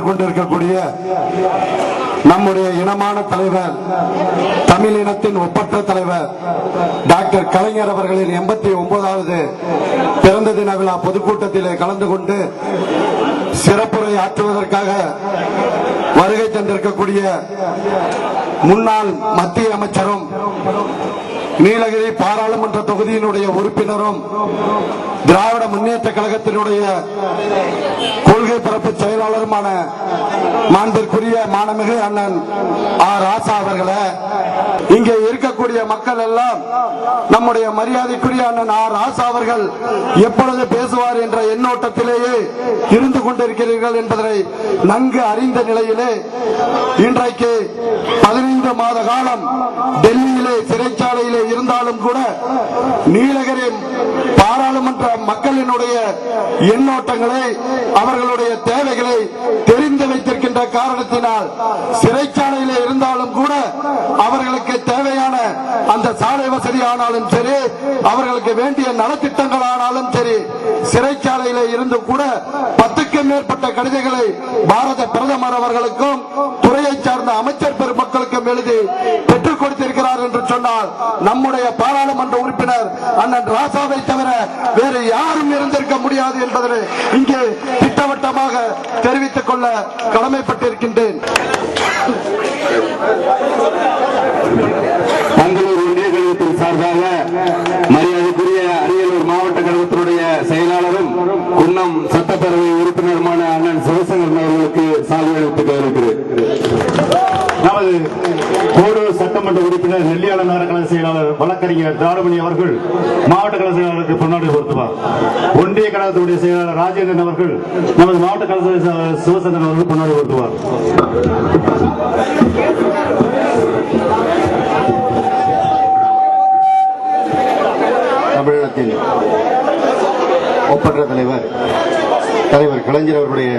பெற்றுக் கொண்டிருக்கக்கூடிய நம்முடைய இனமான தலைவர் தமிழ் இனத்தின் ஒப்பற்ற தலைவர் டாக்டர் கலைஞர் அவர்களின் எண்பத்தி ஒன்பதாவது பிறந்த தின விழா பொதுக்கூட்டத்திலே கலந்து கொண்டு சிறப்புரை ஆற்றுவதற்காக வருகை தந்திருக்கக்கூடிய முன்னாள் மத்திய அமைச்சரும் நீலகிரி பாராளுமன்ற தொகுதியினுடைய உறுப்பினரும் திராவிட முன்னேற்ற கழகத்தினுடைய கொள்கை பரப்பு செயலாளருமான மாண்பிற்குரிய மாணமிகு அண்ணன் ஆர் ராசா அவர்களே இங்கே இருக்கக்கூடிய மக்கள் எல்லாம் நம்முடைய மரியாதைக்குரிய அண்ணன் ஆர் ராசா அவர்கள் எப்பொழுது பேசுவார் என்ற எண்ணோட்டத்திலேயே இருந்து கொண்டிருக்கிறீர்கள் என்பதை நன்கு அறிந்த நிலையிலே இன்றைக்கு பதினைந்து மாத காலம் டெல்லியிலே சிறைச்சாலையிலே இருந்தாலும் கூட நீலகிரி பாராளுமன்ற மக்களினுடைய எண்ணோட்டங்களை அவர்களுடைய தேவைகளை தெரிந்து வைத்திருக்கின்ற காரணத்தினால் சிறைச்சாலையில் இருந்தாலும் கூட அவர்களுக்கு தேவையான அந்த சாலை வசதி ஆனாலும் சரி அவர்களுக்கு வேண்டிய நலத்திட்டங்கள் ஆனாலும் சரி சிறைச்சாலையில இருந்து கூட பத்துக்கும் மேற்பட்ட கடிதங்களை பாரத பிரதமர் அவர்களுக்கும் துறையை சார்ந்த அமைச்சர் பெருமக்களுக்கும் எழுதி பெற்றுக் கொடுத்திருக்கிறார் என்று சொன்னால் நம்முடைய பாராளுமன்ற உறுப்பினர் அண்ணன் ராசாவை தவிர வேறு யாரும் இருந்திருக்க முடியாது என்பதை இங்கே திட்டவட்டமாக தெரிவித்துக் கொள்ள கடமைப்பட்டிருக்கின்றேன் தங்களூர் ஒன்றிய கழகத்தின் சார்பாக மரியாதைக்குரிய அரியலூர் மாவட்ட கழகத்தினுடைய செயலாளரும் குன்னம் சட்டப்பேரவை உறுப்பினருமான அண்ணன் சிவசங்கரன் அவர்களுக்கு சாலை அளித்துக் இருக்கிறேன் நமது கோடூர் சட்டமன்ற உறுப்பினர் நெல்லியாள நகர கழக செயலாளர் வழக்கறிஞர் தாரமணி அவர்கள் மாவட்ட கழக செயலாளருக்கு பொன்னாடி பொருத்துவார். ஒன்றிய கழகத்துடைய செயலாளர் ராஜேந்திரன் அவர்கள் நமது மாவட்ட கழக செயலாளர் சிவசந்திரன் அவர்கள் பொன்னாடி பொருத்துவார். தமிழகத்தின் ஒப்பற்ற தலைவர் தலைவர் கலைஞர் அவர்களுடைய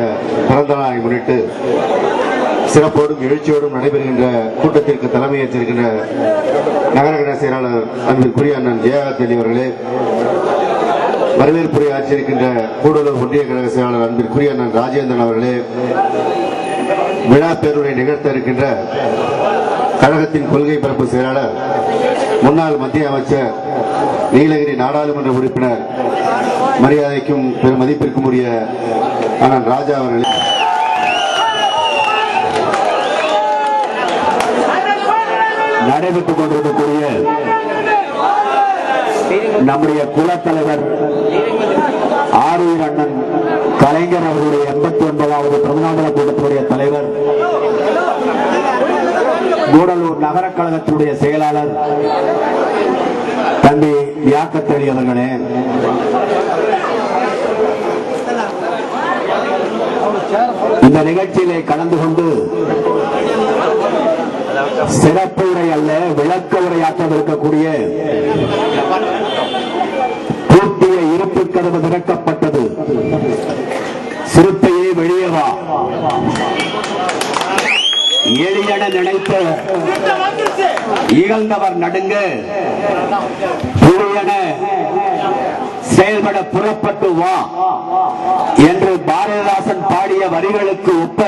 பிறந்த நாளை முன்னிட்டு சிறப்போடும் எழுச்சியோடும் நடைபெறுகின்ற கூட்டத்திற்கு தலைமையேற்றிருக்கின்ற நகரகட செயலாளர் அன்பிற்குரிய அண்ணன் ஜெயகாந்தேவி அவர்களே வரவேற்புரை ஆற்றியிருக்கின்ற கூடலூர் ஒன்றிய கழக செயலாளர் அன்பிற்குரிய அண்ணன் ராஜேந்திரன் அவர்களே விழா பேருரை நிகழ்த்த இருக்கின்ற கழகத்தின் கொள்கை பரப்பு செயலாளர் முன்னாள் மத்திய அமைச்சர் நீலகிரி நாடாளுமன்ற உறுப்பினர் மரியாதைக்கும் பெரும் மதிப்பிற்கும் உரிய அண்ணன் ராஜா அவர்களே. நடைபெற்றுக் கொண்டிருக்கக்கூடிய நம்முடைய குலத்தலைவர் ஆரூர் அண்ணன் கலைஞர் அவர்களுடைய எண்பத்தி ஒன்பதாவது பிரதம கூட்டத்தினுடைய தலைவர் கூடலூர் நகர கழகத்தினுடைய செயலாளர் வியாக்கத்தளி அவர்களே இந்த நிகழ்ச்சியிலே கலந்து கொண்டு சிறப்பு உரை அல்ல விளக்க உரையாற்றவிருக்கக்கூடிய பூட்டிய இருப்பு கதவு திறக்கப்பட்டது. சிறுத்தையே வெளியே வா. எளியன நினைத்த இகழ்ந்தவர் நடுங்க. புரியன செயல்பட புறப்பட்டு வா என்று பாரதிதாசன் பாடிய வரிகளுக்கு ஒப்ப.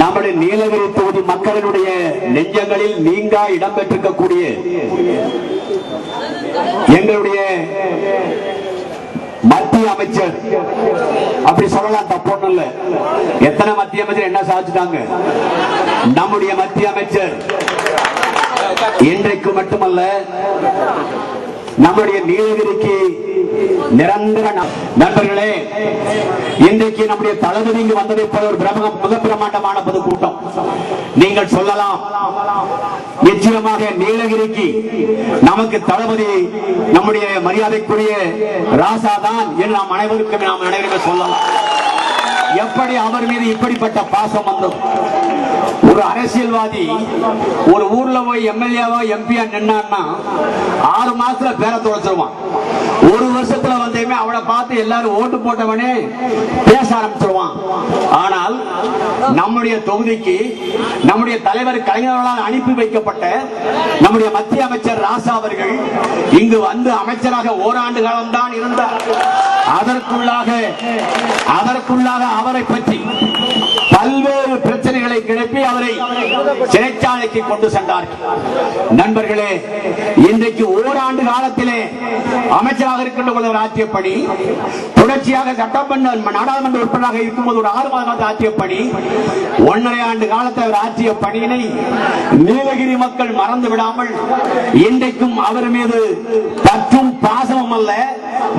நம்முடைய நீலகிரி தொகுதி மக்களினுடைய நெஞ்சங்களில் நீங்கா இடம்பெற்றிருக்கக்கூடிய எங்களுடைய மத்திய அமைச்சர். அப்படி சொல்லலாம் தப்பு இல்ல. எத்தனை மத்திய அமைச்சர் என்ன சாதிச்சுட்டாங்க? நம்முடைய மத்திய அமைச்சர். இன்றைக்கு மட்டுமல்ல நம்முடைய நீலகிரிக்கு நிரந்தர நண்பர்களே இன்றைக்கு நம்முடைய தளபதி இங்கு வந்ததை போல ஒரு பிரம மிக பிரமாண்டமான பொதுக்கூட்டம். நீங்கள் சொல்லலாம் நிச்சயமாக நீலகிரிக்கு நமக்கு தளபதி நம்முடைய மரியாதைக்குரிய ராசா தான் என்று நாம் அனைவருக்கும் நாம் அனைவருமே சொல்லலாம். எப்படி அவர் மீது இப்படிப்பட்ட பாசம் வந்தது? ஒரு அரசியல்வாதி ஒரு ஊர்ல போய் எம்எல்ஏவோ எம்பியா நின்னான்னா ஆறு மாசத்துல பேரை தொலைச்சிருவான் ஒரு வருஷத்துல வந்தேமே அவளை பார்த்து எல்லாரும் ஓட்டு போட்டவனே பேச ஆரம்பிச்சிருவான். ஆனால் நம்முடைய தொகுதிக்கு நம்முடைய தலைவர் கலைஞர்களால் அனுப்பி வைக்கப்பட்ட நம்முடைய மத்திய அமைச்சர் ராசா அவர்கள் இங்கு வந்து அமைச்சராக ஓராண்டு காலம் தான் இருந்தார். அதற்குள்ளாக அதற்குள்ளாக அவரை பற்றி பல்வேறு பிரச்சனைகளை கிளப்பி அவரை சிறைச்சாலைக்கு கொண்டு சென்றார்கள். நண்பர்களே இன்றைக்கு ஓராண்டு காலத்திலே அமைச்சராக இருக்கின்ற பொழுது ஒரு ஆட்சிய பணி தொடர்ச்சியாக சட்டமன்ற நாடாளுமன்ற உறுப்பினராக இருக்கும்போது ஒரு ஆறு மாத ஆட்சிய பணி ஒன்றரை ஆண்டு காலத்தை அவர் ஆட்சிய பணியினை நீலகிரி மக்கள் மறந்து விடாமல் இன்றைக்கும் அவர் மீது பற்றும் பாசமும் அல்ல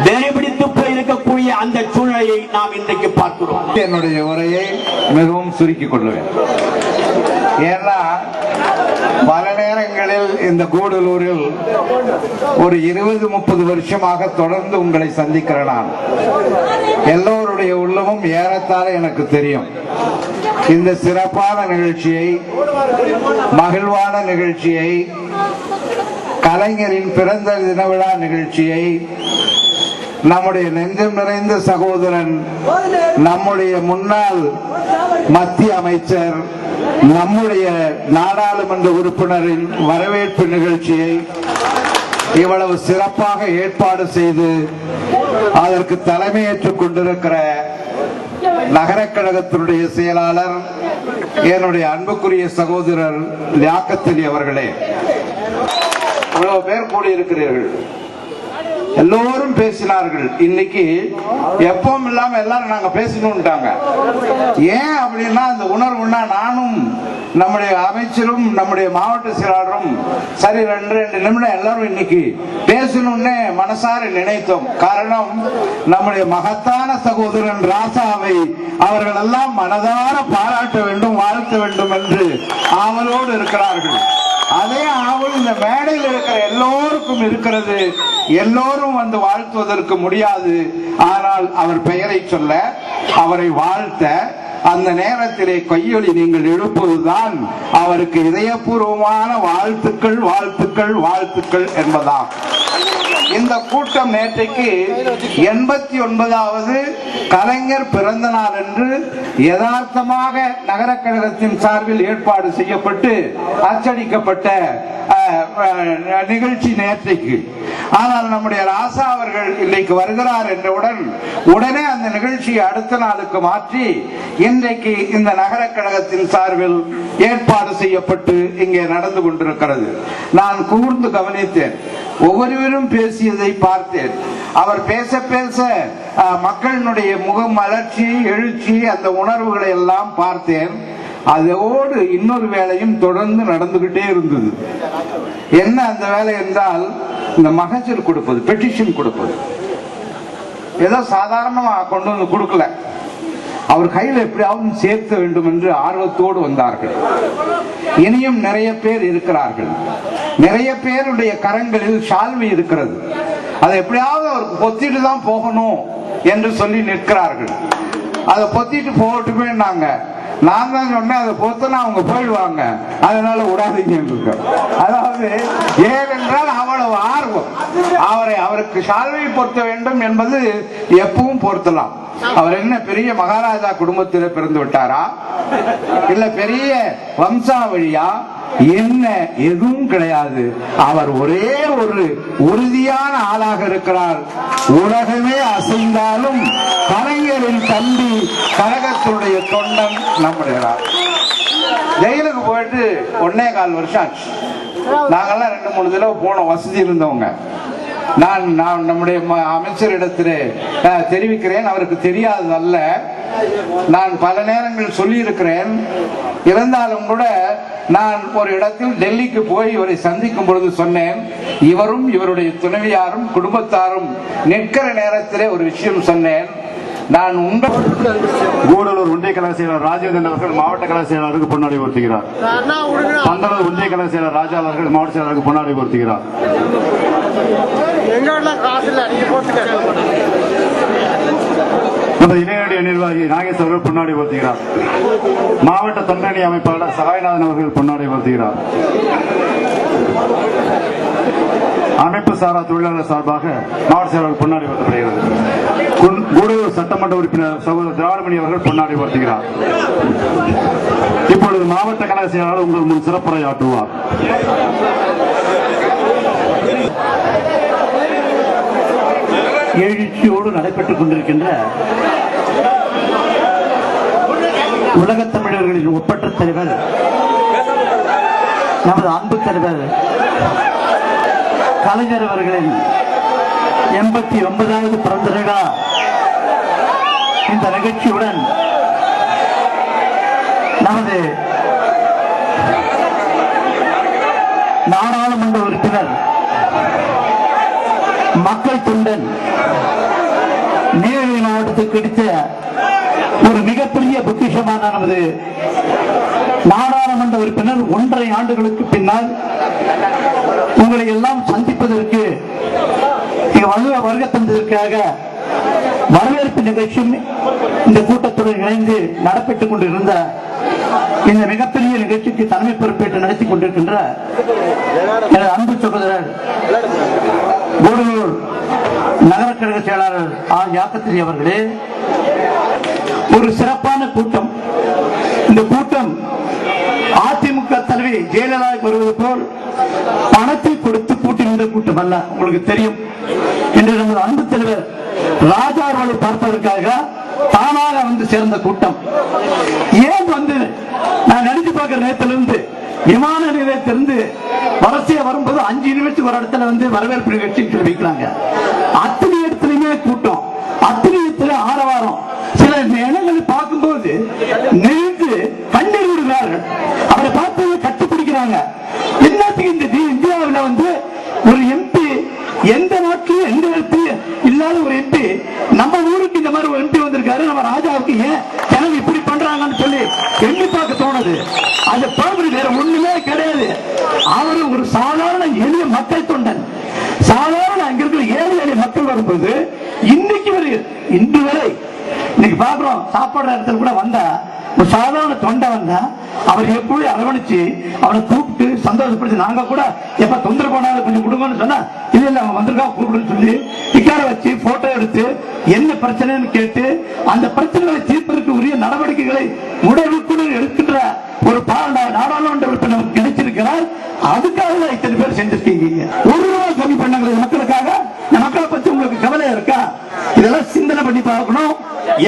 வேறுபிடித்து போய் இருக்கக்கூடிய அந்த சூழ்நிலையை நாம் இன்றைக்கு பார்க்கிறோம். என்னுடைய உரையை மிகவும் சுருக்கிக் கொள்ளுவேன். ஏன்னா பல நேரங்களில் இந்த கூடலூரில் ஒரு இருபது முப்பது வருஷமாக தொடர்ந்து உங்களை சந்திக்கிறேன் நான். எல்லோருடைய உள்ளமும் ஏறத்தாழ எனக்கு தெரியும். இந்த சிறப்பான நிகழ்ச்சியை மகிழ்வான நிகழ்ச்சியை கலைஞரின் பிறந்த தின விழா நிகழ்ச்சியை நம்முடைய நெஞ்சம் நிறைந்த சகோதரன் நம்முடைய முன்னாள் மத்திய அமைச்சர் நம்முடைய நாடாளுமன்ற உறுப்பினரின் வரவேற்பு நிகழ்ச்சியை இவ்வளவு சிறப்பாக ஏற்பாடு செய்து அதற்கு தலைமையேற்றுக் கொண்டிருக்கிற நகர கழகத்தினுடைய செயலாளர் என்னுடைய அன்புக்குரிய சகோதரர் லியாக்கத்தலி அவர்களே. இவ்வளவு பேர் கூடியிருக்கிறீர்கள். எல்லோரும் பேசினார்கள். இன்னைக்கு எப்பவும் இல்லாம எல்லாரும் நாங்க பேசணும்ட்டாங்க. ஏன் அப்படின்னா அந்த உணர்வுனா நானும் நம்முடைய அமைச்சரும் நம்முடைய மாவட்ட செயலாளரும் சரி ரெண்டு ரெண்டு நிமிடம் எல்லாரும் இன்னைக்கு பேசணும்னு மனசார நினைத்தோம். காரணம் நம்முடைய மகத்தான சகோதரன் ராசாவை அவர்கள் எல்லாம் மனதார பாராட்ட வேண்டும் வாழ்த்த வேண்டும் என்று ஆவலோடு இருக்கிறார்கள். அதே ஆவல் இந்த மேடையில் இருக்கிற எல்லோருக்கும் இருக்கிறது. எல்லோரும் வந்து வாழ்த்துவதற்கு முடியாது. ஆனால் அவர் பெயரை சொல்ல அவரை வாழ்த்த அந்த நேரத்திலே கையொலி நீங்கள் எழுப்புவதுதான் அவருக்கு இதயபூர்வமான வாழ்த்துக்கள் வாழ்த்துக்கள் வாழ்த்துக்கள் என்பதாம் இந்த கூட்டம் நேற்றைக்கு எண்பத்தி ஒன்பதாவது கலைஞர் பிறந்த நாள் என்று யதார்த்தமாக நகர கழகத்தின் சார்பில் ஏற்பாடு செய்யப்பட்டு அச்சடிக்கப்பட்ட நிகழ்ச்சி நேற்றைக்கு. ஆனால் நம்முடைய ராசா அவர்கள் இன்றைக்கு வருகிறார் என்றவுடன் உடனே அந்த நிகழ்ச்சியை அடுத்த நாளுக்கு மாற்றி இன்றைக்கு இந்த நகர கழகத்தின் சார்பில் ஏற்பாடு செய்யப்பட்டு இங்கே நடந்து கொண்டிருக்கிறது. நான் கூர்ந்து கவனித்தேன். ஒவ்வொருவரும் பேசியதை பார்த்தேன். அவர் பேச பேச மக்களினுடைய முகம் மலர்ச்சி எழுச்சி அந்த உணர்வுகளை எல்லாம் பார்த்தேன். அதோடு இன்னொரு வேலையும் தொடர்ந்து நடந்துகிட்டே இருந்தது. என்ன அந்த வேலை என்றால் இந்த மகஜர் கொடுப்பது பெட்டிஷன் கொடுப்பது. ஏதோ சாதாரணமாக கொண்டு வந்து கொடுக்கல. அவர் கையில் எப்படியாவது சேர்க்க வேண்டும் என்று ஆர்வத்தோடு வந்தார்கள். இனியும் நிறைய பேர் இருக்கிறார்கள். நிறைய பேருடைய கரங்களில் சால்வி இருக்கிறது. அதை எப்படியாவது அவருக்கு பொத்திட்டு தான் போகணும் என்று சொல்லி நிற்கிறார்கள். அதை பொத்திட்டு போகட்டுமே நாங்க நான் தான் சொன்னேன் அதை பொத்தனா அவங்க போயிடுவாங்க. அதனால விடாதீங்கன்னு இருக்கேன். அதாவது ஏனென்றால் அவ்வளவு ஆர்வம். அவரை அவருக்கு சால்வை பொருத்த வேண்டும் என்பது எப்பவும் பொருத்தலாம். அவர் என்ன பெரிய மகாராஜா குடும்பத்தில் பிறந்து விட்டாரா? இல்ல பெரிய வம்சாவழியா? என்ன எதுவும் கிடையாது. அவர் ஒரே ஒரு உறுதியான ஆளாக இருக்கிறார். உலகமே அசைந்தாலும் கலைஞரின் தம்பி கழகத்தினுடைய தொண்டன் நம்முடைய ஜெயிலுக்கு போயிட்டு ஒன்னே கால் வருஷம் ஆச்சு. நாங்கெல்லாம் ரெண்டு மூணு தடவை போன வசதி இருந்தவங்க. நான் நான் நம்முடைய ம- அமைச்சரிடத்திலே தெரிவிக்கிறேன். அவருக்கு தெரியாததல்ல. நான் பல நேரங்கள் சொல்லியிருக்கிறேன். இருந்தாலும் கூட நான் ஒரு இடத்தில் டெல்லிக்கு போய் இவரை சந்திக்கும் பொழுது சொன்னேன். இவரும் இவருடைய துணைவியாரும் குடும்பத்தாரும் நிற்கிற நேரத்திலே ஒரு விஷயம் சொன்னேன். நான் உங்கள் கூடலூர் ஒன்றிய கழக செயலர் ராஜேந்திரன் அவர்கள் மாவட்ட கழக செயலாளருக்கு பொன்னாடி பொருத்துகிறார் பந்தளூர் ஒன்றிய கழக செயலர் ராஜா அவர்கள் மாவட்ட செயலாளருக்கு பொன்னாடி பொருத்துகிறார் அந்த இளைஞருடைய நிர்வாகி நாகேஷ் அவர்கள் பொன்னாடி பொருத்துகிறார் மாவட்ட தொண்டணி அமைப்பாளர் சகாயநாதன் அவர்கள் பொன்னாடி பொருத்துகிறார் அமைப்பு சாரா தொழிலாளர் சார்பாக மாவட்ட செயலாளர் பொன்னாடி பொருத்தப்படுகிறது கூடலூர் சட்டமன்ற உறுப்பினர் சகோதரர் திராவிடமணி அவர்கள் பொன்னாடி பொருத்துகிறார் இப்பொழுது மாவட்ட கழக செயலாளர் உங்கள் முன் சிறப்புரை ஆற்றுவார் எழுச்சியோடு நடைபெற்றுக் கொண்டிருக்கின்ற உலக தமிழர்களின் ஒப்பற்ற தலைவர். நமது அன்பு தலைவர். கலைஞர் அவர்களின் எண்பத்தி ஒன்பதாவது பிறந்த விழா இந்த நிகழ்ச்சியுடன் நமது நாடாளுமன்ற உறுப்பினர் மக்கள் தொண்டன் நீலகிரி மாவட்டத்துக்கு கிடைத்த மிகப்பெரிய நமது நாடாளுமன்ற உறுப்பினர் ஒன்றரை ஆண்டுகளுக்கு பின்னால் உங்களை எல்லாம் சந்திப்பதற்கு வருக வருகை தந்ததற்காக வரவேற்பு நிகழ்ச்சியும் இந்த கூட்டத்துடன் இணைந்து நடைபெற்றுக் கொண்டிருந்த இந்த மிகப்பெரிய நிகழ்ச்சிக்கு தலைமை பொறுப்பேற்று நடத்தி கொண்டிருக்கின்ற எனது அன்பு சகோதரர் கூடலூர் நகர கழக செயலாளர் ஆர். யாக்கத்திரி அவர்களே ஒரு சிறப்பான கூட்டம். இந்த கூட்டம் அதிமுக தலைவி ஜெயலலிதா வருவது போல் பணத்தை கொடுத்து கூட்டியிருந்த கூட்டம் அல்ல உங்களுக்கு தெரியும். என்று நமது அன்பு தலைவர் ராஜா அவர்களை பார்ப்பதற்காக தானாக வந்து சேர்ந்த கூட்டம். ஏன் வந்து நான் நினைச்சு பார்க்கிற நேரத்திலிருந்து விமான நிலையத்திலிருந்து வரிசையா வரும்போது அஞ்சு நிமிஷத்துக்கு ஒரு இடத்துல வந்து வரவேற்பு நிகழ்ச்சி வைக்கிறாங்க. அத்து இடத்துலயுமே கூட்டம் அத்தனை இடத்துல ஆரவாரம் சில இடங்களை பார்க்கும்போது நிறுத்து கண்ணீர் விடுகிறார்கள் அவரை பார்த்து கட்டுப்பிடிக்கிறாங்க என்னத்துக்கு இந்த தி- இந்தியாவுல வந்து ஒரு எம்பி எந்த நாட்டிலும் எந்த எம்பி இல்லாத ஒரு எம்பி நம்ம ஊருக்கு இந்த மாதிரி ஒரு எம்பி வந்திருக்காரு நம்ம ராஜாவுக்கு ஏன் ஜனங்க இப்படி பண்றாங்கன்னு சொல்லி எண்ணி பார்க்க தோணுது அது பாபுரி வேற ஒண்ணுமே கிடையாது அவரு ஒரு சாதாரண எளிய மக்கள் தொண்டன் சாதாரண அங்க இருக்கிற ஏழை எளிய மக்கள் வரும்போது இன்னைக்கு வரை இன்று வரை இன்னைக்கு பாக்குறோம் சாப்பாடு இடத்துல கூட வந்தா ஒரு சாதாரண தொண்டை வந்தா அவர் எப்படி அரவணைச்சு அவரை கூப்பிட்டு சந்தோஷப்படுத்தி நாங்க கூட எப்ப தொந்தரவு பண்ணாத கொஞ்சம் கொடுங்கன்னு சொன்னா இல்ல இல்ல அவன் வந்திருக்கா கூப்பிடுன்னு சொல்லி உட்கார வச்சு போட்டோ எடுத்து என்ன பிரச்சனைன்னு கேட்டு அந்த பிரச்சனைகளை தீர்ப்பதற்கு உரிய நடவடிக்கைகளை உடனுக்குடன் எடுக்கின்ற ஒரு பாராட்ட நாடாளுமன்ற உறுப்பினர் கிடைச்சிருக்கிறார். அதுக்காக தான் இத்தனை பேர் செஞ்சிருக்கீங்க ஒரு ரூபாய் கம்மி பண்ணுங்க மக்களுக்காக?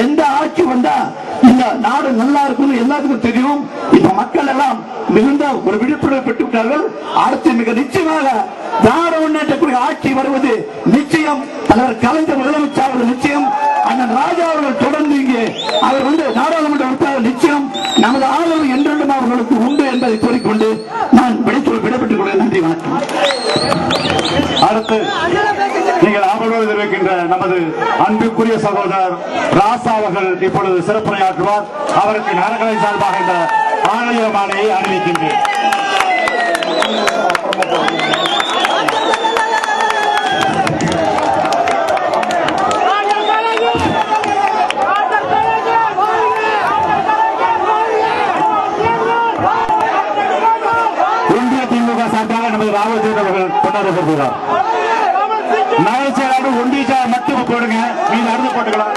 எந்த ஆட்சி வந்தா இந்த நாடு நல்லா இருக்கும்னு எல்லாத்துக்கும் தெரியும். இப்ப மக்கள் எல்லாம் மிகுந்த ஒரு விழிப்புணர்வு பெற்று விட்டார்கள் அடுத்து மிக நிச்சயமாக திராவிட முன்னேற்றக்கூடிய ஆட்சி வருவது நிச்சயம். தலைவர் கலைஞர் முதலமைச்சர் நிச்சயம். அண்ணன் ராஜா அவர்கள் தொடர்ந்து இங்கே அவர் வந்து நாடாளுமன்ற உறுப்பினர் நிச்சயம். நமது ஆதரவு என்றென்றும் அவர்களுக்கு உண்டு என்பதை கூறிக்கொண்டு நான் விடைச்சொல் விடப்பட்டுக் கொள்கிறேன். நன்றி வணக்கம். அடுத்து நீங்கள் ஆவலோடு தெரிவிக்கின்ற நமது அன்புக்குரிய சகோதரர் ராசா அவர்கள் இப்பொழுது சிறப்புரையாற்றுவார். அவருக்கு நரகலை சார்பாக இந்த ஆணைய மாலையை அறிவிக்கின்றேன். ஒன்றிய திமுக சார்பாக நமது ராகுல் தேவ் அவர்கள் கொண்டாடப்படுகிறார். நகர செயலாளர் ஒன்றிய மட்டும் போடுங்க நீங்க நடந்து போட்டுக்கலாம்.